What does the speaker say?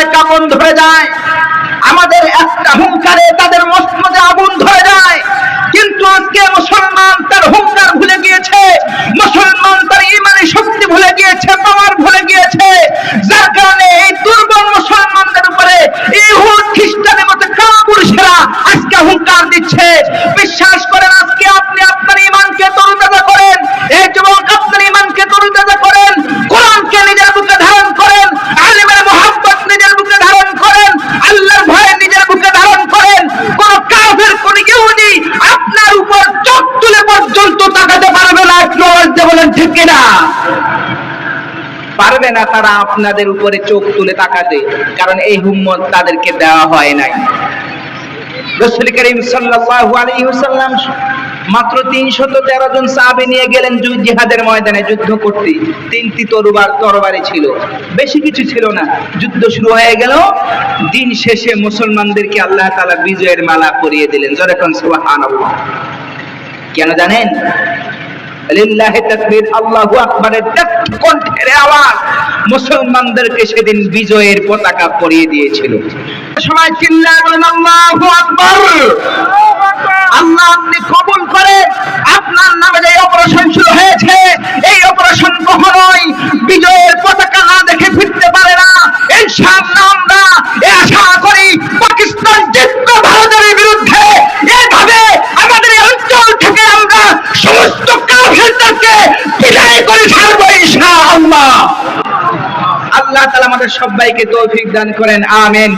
গায়ে কামন ধরে যায়। আমাদের একটা হুঙ্কারে তাদের মসমদে আগুন ধরে যায়। কিন্তু আজকে মুসলমান তার হুঙ্কার ভুলে গিয়েছে। মুসলমান তার ইমানি শক্তি ভুলে গিয়েছে পাওয়ার ভুলে গিয়েছে। যার কারণে বলেন, ঠিক কিনা? পারবে না তারা আপনাদের উপরে চোখ তুলে তাকাতে, কারণ এই হুম্মত তাদেরকে দেওয়া হয় নাই। রসুল করিম আলাইহি ওয়াসাল্লাম মাত্র 313 জন সাহাবী নিয়ে গেলেন জিহাদের ময়দানে, যুদ্ধ করতে। তিনটি তরবার, তরবারি ছিল। বেশি কিছু ছিল না। যুদ্ধ শুরু হয়ে গেল। দিন শেষে মুসলমানদেরকে আল্লাহ তাআলা বিজয়ের মালা পরিয়ে দিলেন। কোন সুবহানাল্লাহ। কেন জানেন? মুসলমানদেরকে সেদিন বিজয়ের পতাকা পরিয়ে দিয়েছিল। সবাই আল্লাহু আপনি কবুল আপনার নামে যে অপারেশন শুরু হয়েছে, এই অপারেশন কখনোই বিজয়ের পতাকা না দেখে ফিরতে পারে না। ইনশাআল্লাহ আমরা আশা করি পাকিস্তান করে ছাড়বো ইনশাআল্লাহ আল্লাহ। তালা আমাদের সবাইকে তৌফিক দান করেন আমিন।